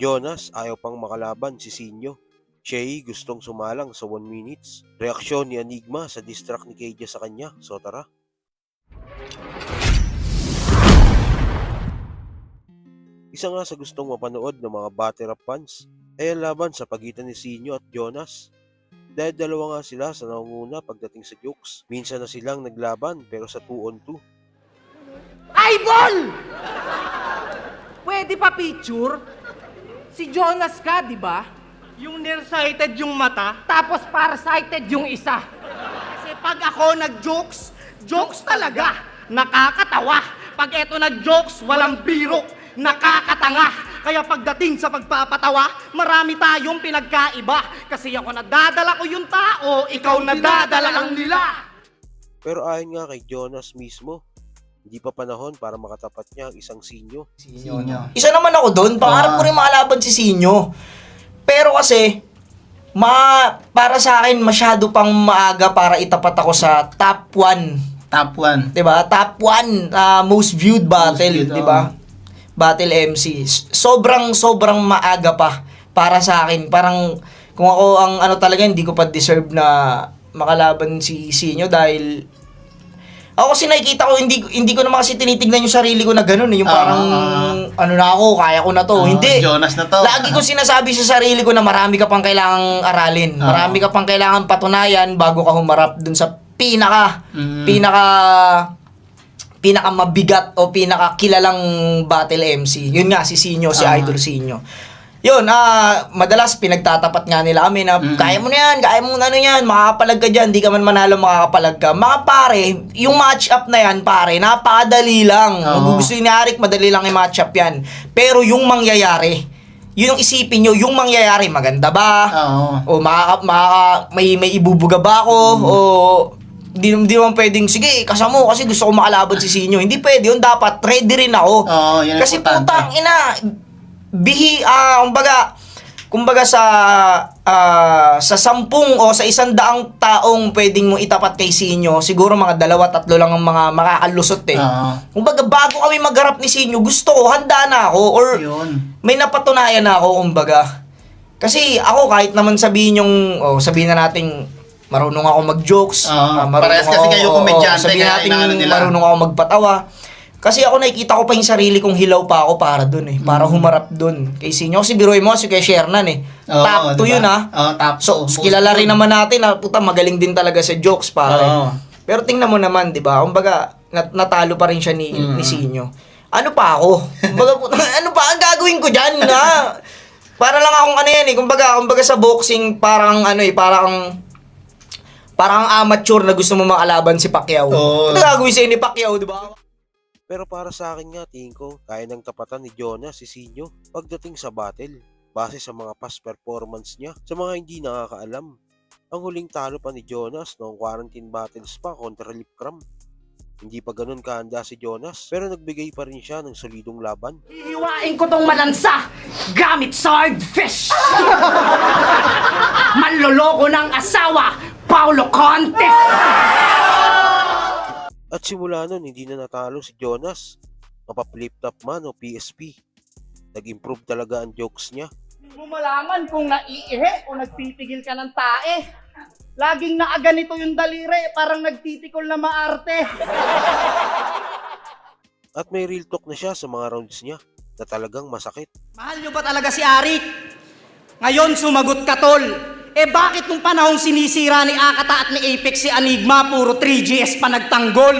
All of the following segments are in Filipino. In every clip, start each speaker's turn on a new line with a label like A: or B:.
A: Jonas ayaw pang makalaban si Sinyo. Shea gustong sumalang sa 1 minutes. Reaksyon ni Enigma sa distract ni KJ sa kanya. So tara. Isa nga sa gustong mapanood ng mga battle rap fans ay ang laban sa pagitan ni Sinyo at Jonas. Dahil dalawa nga sila sa nangunguna pagdating sa jokes. Minsan na silang naglaban pero sa 2 on 2.
B: Idol! Pwede pa picture? Si Jonas ka, di ba?
C: Yung nearsighted yung mata.
B: Tapos farsighted yung isa.
C: Kasi pag ako nag-jokes, jokes talaga. Nakakatawa. Pag eto nag-jokes, walang biro. Nakakatanga. Kaya pagdating sa pagpapatawa, marami tayong pinagkaiba. Kasi ako nadadala ko yung tao, ikaw nadadala ang nila.
A: Pero ayon nga kay Jonas mismo, hindi pa panahon para makatapat niya ang isang Sinyo.
D: Sinyo. Isa naman ako doon, pangarap ko rin makalaban si Sinyo. Pero kasi, ma para sa akin masyado pang maaga para itapat ako sa top 1.
E: Top 1.
D: 'Di ba? Top 1 uh, most viewed battle,
E: viewed,
D: 'di ba? Battle MC. Sobrang sobrang maaga pa para sa akin. Parang kung ako ang ano talaga hindi ko pa deserve na makalaban si Sinyo dahil ako kasi nakikita ko, hindi, hindi ko naman kasi tinitignan yung sarili ko na gano'n. eh. Yung
E: Ah,
D: parang,
E: ah,
D: ano na ako, kaya ko na to.
E: Ah,
D: hindi.
E: Jonas na to.
D: Lagi ko sinasabi sa sarili ko na marami ka pang kailangang aralin.
E: Ah.
D: Marami ka pang kailangang patunayan bago ka humarap dun sa pinaka,
E: Mm.
D: pinaka, pinaka mabigat o pinaka kilalang battle MC. Yun nga, si Sinyo, si
E: Ah.
D: Idol Sinyo. Yun, ah, madalas pinagtatapat nga nila kami na kaya mo na yan, kaya mo na ano yan, makakapalag ka dyan, di ka man manalo, makakapalag ka. Mga pare, yung match up na yan, pare, napakadali lang.
E: Oo.
D: Magugustuhin ni Arik, madali lang i-match up yan. Pero yung mangyayari, yun yung isipin nyo, yung mangyayari, maganda ba?
E: Oo.
D: O makaka, makaka- may, may ibubuga ba ako? O di, di naman pwedeng, sige, kasama mo kasi gusto ko makalaban si Sinyo. Hindi pwede yun, dapat ready rin ako.
E: Oo, yun ang
D: Kasi
E: importante.
D: putang ina, bihi, ah, kumbaga, kumbaga sa ah, sa sampung o sa isang daang taong pwedeng mo itapat kay Sinyo, siguro mga dalawa, tatlo lang ang mga makakalusot eh.
E: Oo.
D: Kumbaga, bago kami magharap ni Sinyo, gusto ko, handa na ako, or
E: Yun.
D: may napatunayan na ako, kumbaga. Kasi ako, kahit naman sabihin yung, oh, sabihin na natin, marunong ako mag-jokes.
E: Oo.
D: ah, marunong
E: Parehas kasi
D: ako-
E: kayo
D: oo,
E: komedyante,
D: sabihin
E: kaya
D: natin,
E: nila.
D: marunong ako magpatawa. Kasi ako nakikita ko pa yung sarili kong hilaw pa ako para dun eh. Para humarap dun. Kay Sinyo. Kasi biruin mo, si kay Shernan eh.
E: Mm. Oo,
D: top 2
E: diba?
D: yun ah.
E: Oo, top
D: So,
E: two.
D: kilala rin naman natin na puta magaling din talaga sa jokes pare.
E: Oo.
D: Pero tingnan mo naman, 'di ba? Kumbaga nat- natalo pa rin siya ni
E: Mm.
D: ni Sinyo. Ano pa ako? Kumbaga puta, ano pa ang gagawin ko diyan na? Para lang akong ano yan eh. Kumbaga, kumbaga sa boxing parang ano eh, parang parang amateur na gusto mo makalaban si Pacquiao.
E: Oo.
D: Ano gagawin sa'yo ni Pacquiao, di ba?
A: Pero para sa akin nga, tingin ko, kaya nang tapatan ni Jonas si Sinyo pagdating sa battle. Base sa mga past performance niya. Sa mga hindi nakakaalam, ang huling talo pa ni Jonas noong quarantine battles pa kontra Lipcram. Hindi pa ganun kahanda si Jonas, pero nagbigay pa rin siya ng solidong laban.
B: Hihiwain ko tong malansa gamit swordfish. Manloloko ng asawa, Paulo Conte.
A: At simula nun, hindi na natalo si Jonas. Mapa-flip top man o PSP. Nag-improve talaga ang jokes niya.
C: Hindi mo malaman kung naiihi o nagtitigil ka ng tae. Laging nakaganito yung daliri, parang nagtitikol na maarte.
A: At may real talk na siya sa mga rounds niya na talagang masakit.
C: Mahal nyo ba talaga si Arik? Ngayon sumagot ka tol. Eh bakit nung panahong sinisira ni Akata at ni Apex si Enigma, puro 3GS pa nagtanggol?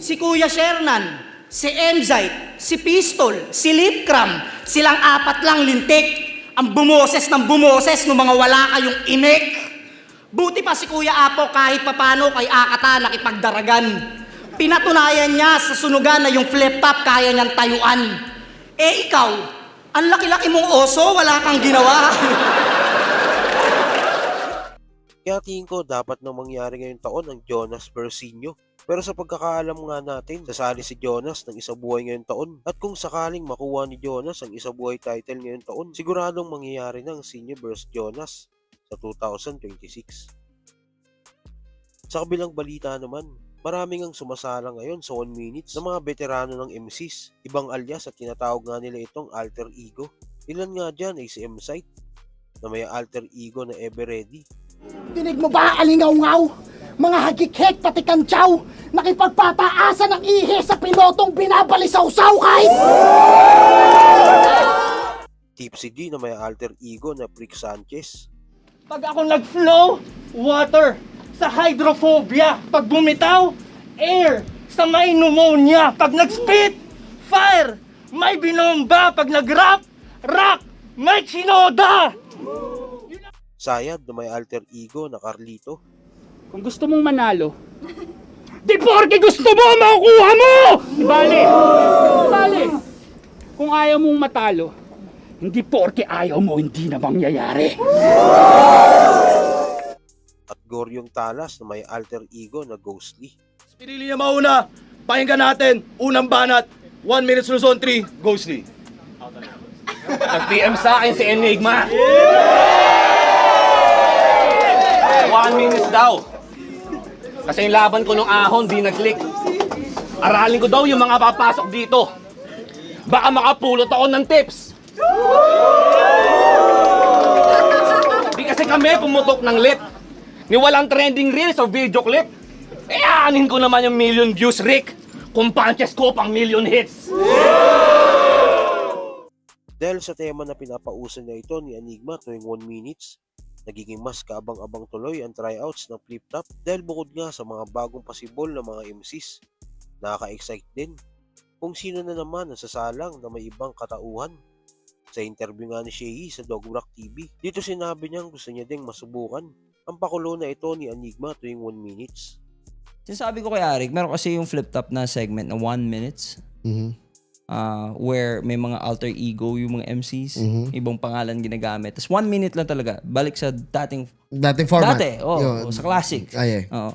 C: Si Kuya Shernan, si Emzite, si Pistol, si Lipcram, silang apat lang lintik. Ang bumoses ng bumoses ng mga wala kayong inik. Buti pa si Kuya Apo kahit papano kay Akata nakipagdaragan. Pinatunayan niya sa sunugan na yung flip top kaya niyang tayuan. Eh ikaw, ang laki-laki mong oso, wala kang ginawa.
A: Kaya tingin ko dapat nang mangyari ngayong taon ang Jonas Persinyo. Pero sa pagkakaalam nga natin, sasali si Jonas ng isa buhay ngayong taon. At kung sakaling makuha ni Jonas ang isa buhay title ngayong taon, siguradong mangyayari ng Sinyo vs Jonas sa 2026. Sa kabilang balita naman, Maraming ang sumasala ngayon sa 1 minutes ng mga veterano ng MCs. Ibang alias at tinatawag nga nila itong alter ego. Ilan nga dyan ay si M-Site na may alter ego na ever ready.
E: Dinig mo ba, alingaw-ngaw? Mga hagikhet pati kantsaw, nakipagpataasa ng ihe sa pilotong binabalisaw-saw kahit...
A: Tipsy D na may alter ego na Prick Sanchez.
C: Pag ako nag-flow, water. Sa hydrophobia, pag bumitaw, air. Sa may pneumonia, pag nag-spit, fire. May binomba, pag nag-rap, rock. May chinoda.
A: Sayad na may alter ego na Carlito.
F: Kung gusto mong manalo, di porke gusto mo, makukuha mo! Di bale, di bale. Kung ayaw mong matalo, hindi porke ayaw mo, hindi na mangyayari.
A: At Goryong Talas na may alter ego na Ghostly.
G: Pinili niya mauna. Pakinggan natin. Unang banat. 1 minute Luzon 3. Ghostly.
H: Nag-PM sa akin si Enigma. One minutes daw. Kasi yung laban ko nung ahon, di nag-click. Aralin ko daw yung mga papasok dito. Baka makapulot ako ng tips. Di kasi kami pumutok ng lit. Ni walang trending reels o video clip. Eh, aanin ko naman yung million views, Rick. Kung punches ko pang million hits.
A: Dahil sa tema na pinapauso na ito ni Enigma tuwing 1 minutes, nagiging mas kaabang-abang tuloy ang tryouts ng Flip Top dahil bukod nga sa mga bagong pasibol na mga MCs, nakaka-excite din kung sino na naman ang sasalang na may ibang katauhan. Sa interview nga ni Shay sa Dogwalk TV, dito sinabi niyang gusto niya ding masubukan ang pakulo na ito ni Enigma tuwing 1 minutes.
I: Sinasabi ko kay Arik, meron kasi yung flip top na segment na 1 minutes. Ah, where may mga alter ego yung mga MCs, ibang pangalan ginagamit. Tapos one minute lang talaga. Balik sa dating
J: Dating format.
I: Dati, oh,
J: Yun.
I: sa classic.
J: Ay, eh.
I: Oo.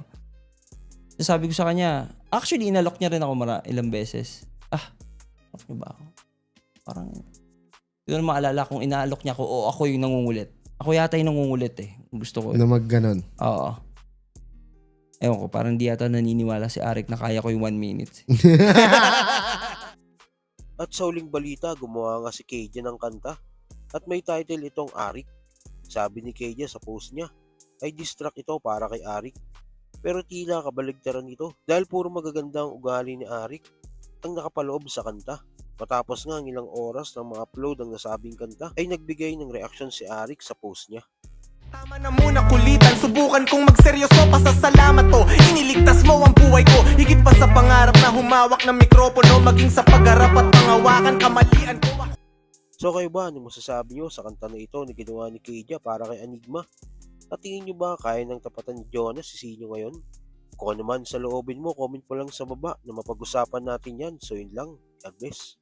I: Sabi ko sa kanya, actually, inalok niya rin ako mara, ilang beses. Ah, alok niya ba ako? Parang, na maalala kung inaalok niya ako o ako yung nangungulit. Ako yata yung nangungulit eh. Gusto ko.
J: Na mag ganon.
I: Oo. Ewan ko, parang di yata naniniwala si Arik na kaya ko yung one minute.
A: At sa huling balita, gumawa nga si Keija ng kanta at may title itong Arik. Sabi ni Keija sa post niya, ay distract ito para kay Arik. Pero tila kabaligtaran ito dahil puro magaganda ang ugali ni Arik ang nakapaloob sa kanta. Matapos nga ang ilang oras ng mga upload ng nasabing kanta ay nagbigay ng reaksyon si Arik sa post niya.
K: Tama na muna kulitan Subukan kong magseryoso Pasasalamat to Iniligtas mo ang buhay ko Higit pa sa pangarap na humawak ng mikropono Maging sa pagharap at pangawakan Kamalian ko ako
A: So kayo ba, ano masasabi nyo sa kanta na ito na ginawa ni Keija para kay Enigma? At tingin nyo ba kaya ng tapatan ni Jonas si Sinyo ngayon? Kung ano man sa loobin mo, comment mo lang sa baba na mapag-usapan natin yan. So yun lang. God bless.